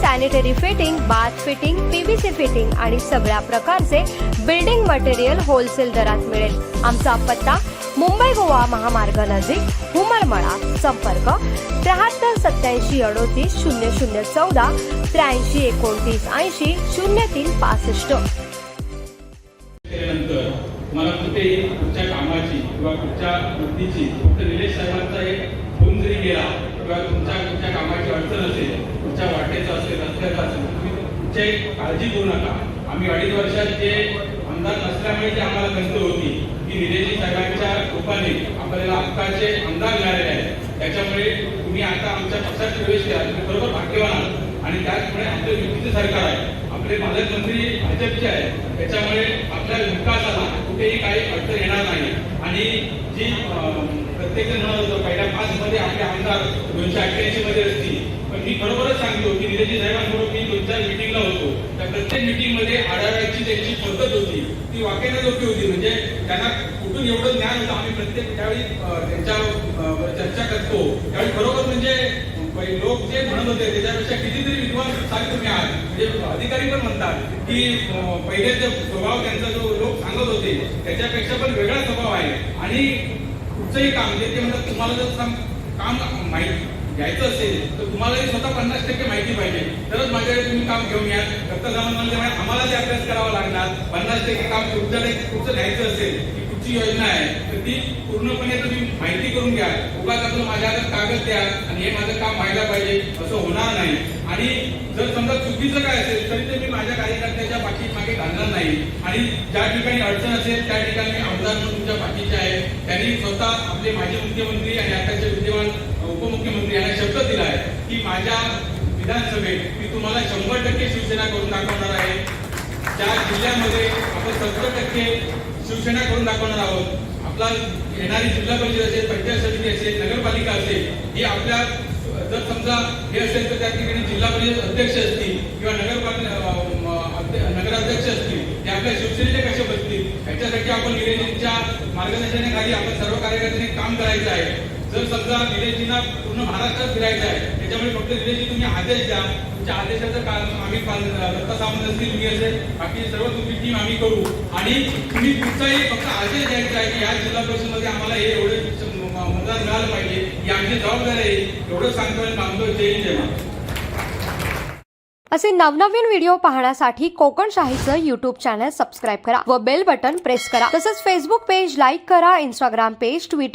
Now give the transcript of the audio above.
Sanitary fitting bath fitting PVC fitting आणि सगळ्या प्रकारचे बिल्डिंग मटेरियल होलसेल दरात मिळेल. आमचा पत्ता मुंबई गोवा महामार्ग नजीक हुमरमळा संपर्क त्र्याहत्तर सत्याऐंशी अडोतीस शून्य शून्य चौदा त्र्याऐंशी एकोणतीस ऐंशी शून्य तीन पासष्ट. तुम्हाला कुठेही कुठच्या कामाची किंवा कुठच्या वृत्तीची फक्त निलेश साहेबांचा एक जरी गेला किंवा तुमच्या तुमच्या कामाची अडचण असेल तुमच्या वाटेचं असेल रस्त्याचं असेल तुम्ही कुठच्याही काळजी घेऊ नका. आम्ही अडीच वर्षात जे आमदार नसल्यामुळे जी आम्हाला खंत होती. की विदेशी साहेबांच्या रूपाने आपल्याला हक्काचे आमदार मिळालेले आहेत. त्याच्यामुळे तुम्ही आता आमच्या पक्षात प्रवेश केला तुम्ही बरोबर भाग्यवान आहात. आणि त्याचमुळे आमचं युतीचं सरकार आहे. आपले पालकमंत्री भाजपचे आहेत. त्याच्यामुळे आपल्या विकासाला कुठेही काही अडचण येणार नाही. आणि जी प्रत्येक जण पहिल्या पाच मध्ये आपले आमदार दोनशे अठ्ठ्याऐंशी मध्ये असतील पण मी बरोबरच सांगतो की निरजी साहेबांबरोबर मी दोन चार मिटिंगला होतो. त्या प्रत्येक मिटिंगमध्ये आढाव्याची त्यांची पद्धत होती. ती वाक्याला योग्य होती. म्हणजे त्यांना कुठून एवढं ज्ञान होतं आम्ही प्रत्येक त्यावेळी त्यांच्या अं, चर्चा करतो त्यावेळी बरोबर म्हणजे पहिले लोक जे म्हणत होते त्याच्यापेक्षा कितीतरी विद्वान साहेब तुम्ही आहात म्हणजे अधिकारी पण म्हणतात की पहिले जो स्वभाव त्यांचा जो लोक सांगत होते त्याच्यापेक्षा पण वेगळा स्वभाव आहे. आणि कुठचंही काम जे ते म्हणतात तुम्हाला जर काम माहिती घ्यायचं असेल तर तुम्हाला स्वतः पन्नास टक्के माहिती पाहिजे. तरच माझ्याकडे तुम्ही काम घेऊन या रक्त म्हणजे आम्हाला जे अभ्यास करावा लागणार पन्नास टक्के काम तुमच्याकडे कुठचं घ्यायचं असेल की कुठची योजना आहे तर ती पूर्णपणे तुम्ही माहिती करून घ्या. उगाच आपलं माझ्या हातात कागद द्या आणि हे माझं काम व्हायला पाहिजे असं होणार नाही. आणि जर समजा चुकीचं काय असेल तरी ते मी माझ्या कार्यकर्त्याच्या पाठीमागे घालणार नाही. आणि ज्या ठिकाणी अडचण असेल त्या ठिकाणी मी आमदार म्हणून तुमच्या पाठीचे आहे त्यांनी स्वतः आपले माजी मुख्यमंत्री आणि आताचे विद्यमान माझ्या विधानसभेत मी तुम्हाला शंभर टक्के शिवसेना करून दाखवणार आहे. त्या जिल्ह्यामध्ये आपण सत्तर टक्के शिवसेना करून दाखवणार आहोत आपला येणारी जिल्हा परिषद असेल पंचायत समिती असेल नगरपालिका असेल ही आपल्या जर समजा हे असेल तर त्या ठिकाणी जिल्हा परिषद अध्यक्ष असतील किंवा नगरपालिका नगराध्यक्ष असतील ते आपल्या शिवसेनेचे कसे बसतील? याच्यासाठी आपण निलेजींच्या मार्गदर्शनाखाली आपण सर्व कार्यकर्त्यांनी काम करायचं आहे. जर समजा निलेशजींना पूर्ण महाराष्ट्रात फिरायचं आहे त्याच्यामुळे फक्त निलेशजी तुम्ही आदेश द्या. तुमच्या आदेशाचं काम आम्ही पालन दत्ता सामंत असतील मी असेल बाकी सर्व तुमची टीम आम्ही करू. आणि तुम्ही कुठचाही फक्त आदेश द्यायचा आहे की या जिल्हा परिषदमध्ये आम्हाला हे एवढे मतदान मिळालं पाहिजे. ही आमची जबाबदारी आहे. एवढं सांगतो. आणि थांबतो जय जेव्हा असे नवनवीन व्हिडिओ पाहण्यासाठी कोकण शाहीचं युट्यूब चॅनल सबस्क्राईब करा व बेल बटन प्रेस करा. तसंच फेसबुक पेज लाईक करा इंस्टाग्राम पेज ट्विटर